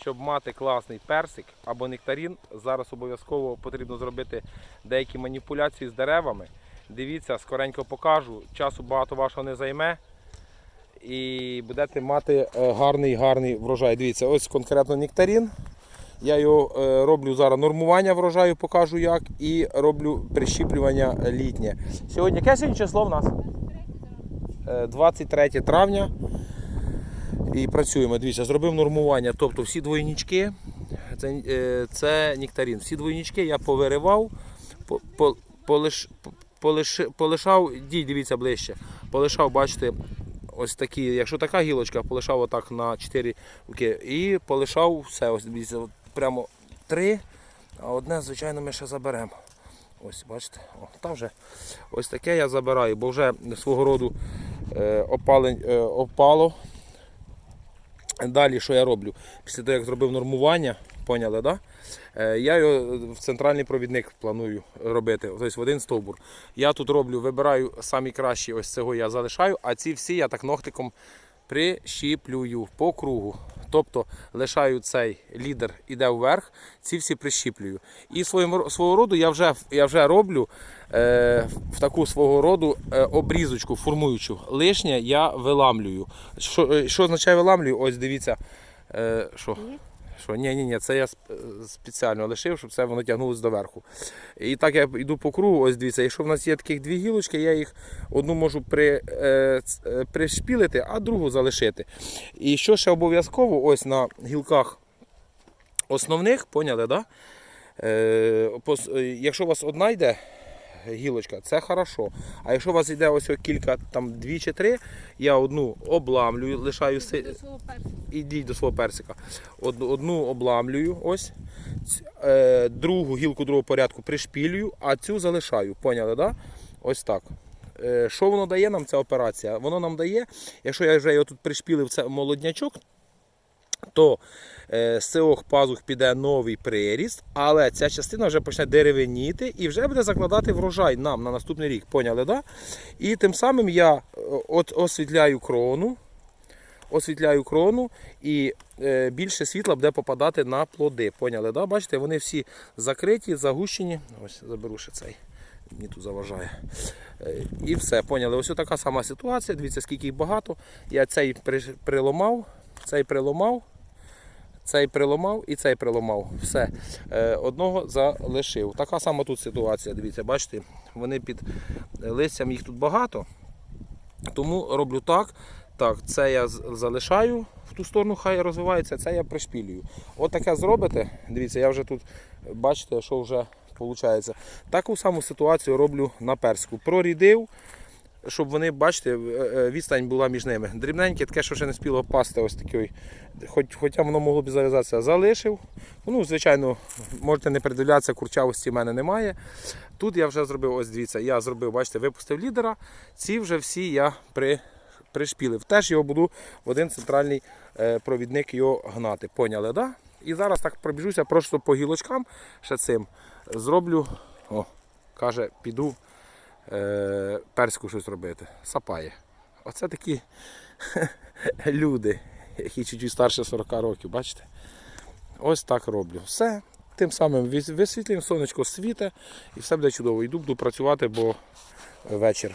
щоб мати класний персик або нектарін, зараз обов'язково потрібно зробити деякі маніпуляції з деревами. Дивіться, скоренько покажу. Часу багато вашого не займе. І будете мати е, гарний гарний врожай. Дивіться, ось конкретно нектарін. Я його е, роблю зараз нормування врожаю, покажу як, і роблю прищіплювання літнє. Сьогодні яке сьогодні число в нас? Е, 23 травня. І працюємо. Дивіться, зробив нормування. Тобто всі двойнички, це, е, це нектарин. Всі двойнички я повиривав, по, по, полиш, полиш, полишав, дій, дивіться ближче. Полишав, бачите, ось такі, якщо така гілочка, полишав отак на 4 руки. І полишав все. Ось дивіться, от прямо три, а одне, звичайно, ми ще заберемо. Ось, бачите, О, там вже ось таке я забираю, бо вже свого роду е, опалень, е, опало. Далі що я роблю? Після того, як зробив нормування, поняли, да? Е, я його в центральний провідник планую робити, тобто в один стовбур. Я тут роблю, вибираю самі кращі, ось цього я залишаю, а ці всі я так ногтиком прищіплюю по кругу. Тобто лишаю цей лідер, іде вверх, ці всі прищіплюю. І своїм, свого роду я вже, я вже роблю е, в таку свого роду е, обрізочку формуючу. Лишнє я виламлюю. Що, е, що означає виламлюю? Ось дивіться. Е, що? Що? Ні, ні, ні, це я е, спеціально лишив, щоб це воно тягнулося доверху. І так я йду по кругу, ось дивіться, якщо в нас є таких дві гілочки, я їх одну можу при, е, е, пришпілити, а другу залишити. І що ще обов'язково, ось на гілках основних, поняли, да? Е, е, якщо у вас одна йде гілочка, це хорошо. А якщо у вас йде ось кілька, там дві чи три, я одну обламлюю, лишаю си-. Ідіть до свого персика. Одну, одну обламлюю, ось. Е, другу гілку другого порядку пришпілюю, а цю залишаю. Поняли, да? Ось так. Е, що воно дає нам ця операція? Воно нам дає, якщо я вже його тут пришпілив, це молоднячок, то е, з цих пазух піде новий приріст, але ця частина вже почне деревеніти і вже буде закладати врожай нам на наступний рік. Поняли, да? І тим самим я е, освітляю крону, освітляю крону і е, більше світла буде попадати на плоди. Поняли, да? Бачите, вони всі закриті, загущені. Ось заберу ще цей. Мені тут заважає. Е, І все, поняли. Ось така сама ситуація. Дивіться, скільки їх багато. Я цей приломав, цей приломав, цей приломав і цей приломав. Все. Е, Одного залишив. Така сама тут ситуація. Дивіться, бачите, вони під листям їх тут багато. Тому роблю так. Так, це я залишаю в ту сторону, хай розвивається, це я пришпілюю. От таке зробите. Дивіться, я вже тут бачите, що вже виходить. Таку саму ситуацію роблю на персику. Прорідив, щоб вони, бачите, е, е, відстань була між ними. Дрібненьке, таке, що ще не спіло пасти, ось такий. Хоч, хоча воно могло б зав'язатися, залишив. Ну, звичайно, можете не придивлятися, курчавості в мене немає. Тут я вже зробив, ось дивіться, я зробив, бачите, випустив лідера. Ці вже всі я при, пришпілив. Теж його буду в один центральний е, провідник його гнати. Поняли, да? І зараз так пробіжуся просто по гілочкам ще цим. Зроблю, о, каже, піду е, перську щось робити. Сапає. Оце такі люди, які чуть-чуть старше 40 років, бачите? Ось так роблю. Все. Тим самим висвітлюємо, сонечко світе і все буде чудово. Йду буду працювати, бо вечір.